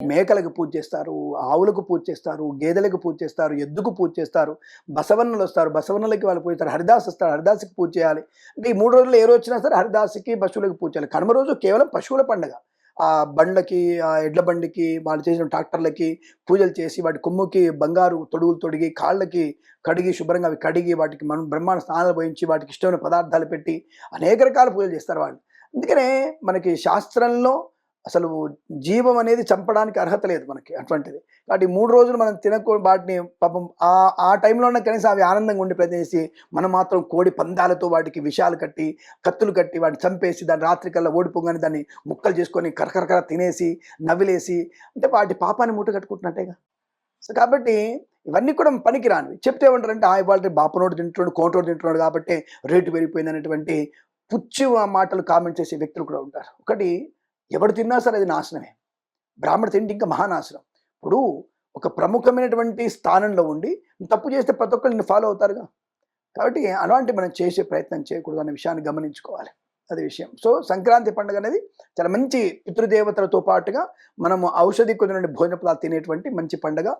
మేకలకు పూజ చేస్తారు ఆవులకు పూజ చేస్తారు గేదెలకు పూజ చేస్తారు ఎద్దుకు పూజ చేస్తారు బసవన్నలు వస్తారు బసవన్నలకి వాళ్ళు పూజ చేస్తారు హరిదాస్ వస్తారు హరిదాస్కి పూజ చేయాలి. అంటే ఈ మూడు రోజులు ఏ రోజు వచ్చినా సరే హరిదాస్కి పశువులకు పూజ చేయాలి. కనుమ రోజు కేవలం పశువుల పండుగ. ఆ బండ్లకి ఆ ఎడ్ల బండికి వాళ్ళు చేసిన ట్రాక్టర్లకి పూజలు చేసి వాటి కొమ్ముకి బంగారు తొడుగులు తొడిగి కాళ్ళకి కడిగి శుభ్రంగా అవి కడిగి వాటికి మనం బ్రహ్మాండ స్నానాలు పోయించి వాటికి ఇష్టమైన పదార్థాలు పెట్టి అనేక రకాల పూజలు చేస్తారు వాళ్ళు. అందుకనే మనకి శాస్త్రంలో అసలు జీవం అనేది చంపడానికి అర్హత లేదు మనకి అటువంటిది. కాబట్టి మూడు రోజులు మనం తినకూ వాటిని పాపం ఆ ఆ టైంలోనే కనీసం అవి ఆనందంగా ఉండి ప్రయత్నించి మనం మాత్రం కోడి పందాలతో వాటికి విషాలు కట్టి కత్తులు కట్టి వాటిని చంపేసి దాన్ని రాత్రికల్లా ఓడిపోగానే దాన్ని ముక్కలు చేసుకొని కరకరకర తినేసి నవ్విలేసి అంటే వాటి పాపాన్ని మూట కట్టుకుంటున్నట్టేగా. సో కాబట్టి ఇవన్నీ కూడా పనికిరానివి. చెప్తే ఏమంటారంటే ఆ ఇవాళ బాపనోడు తింటున్నాడు కోటోడు తింటున్నాడు కాబట్టి రేటు పెరిగిపోయింది అనేటువంటి పుచ్చి మాటలు కామెంట్ చేసే వ్యక్తులు కూడా ఉంటారు. ఒకటి ఎవడు తిన్నా సరే అది నాశనమే. బ్రాహ్మణ తింటే ఇంకా మహానాశనం. ఇప్పుడు ఒక ప్రముఖమైనటువంటి స్థానంలో ఉండి తప్పు చేస్తే ప్రతి ఒక్కరు నిన్ను ఫాలో అవుతారుగా. కాబట్టి అలాంటి మనం చేసే ప్రయత్నం చేయకూడదు అనే విషయాన్ని గమనించుకోవాలి. అది విషయం. సో సంక్రాంతి పండుగ అనేది చాలా మంచి పితృదేవతలతో పాటుగా మనము ఔషధి కుదిరిన భోజన పదార్థాలు తినేటువంటి మంచి పండుగ.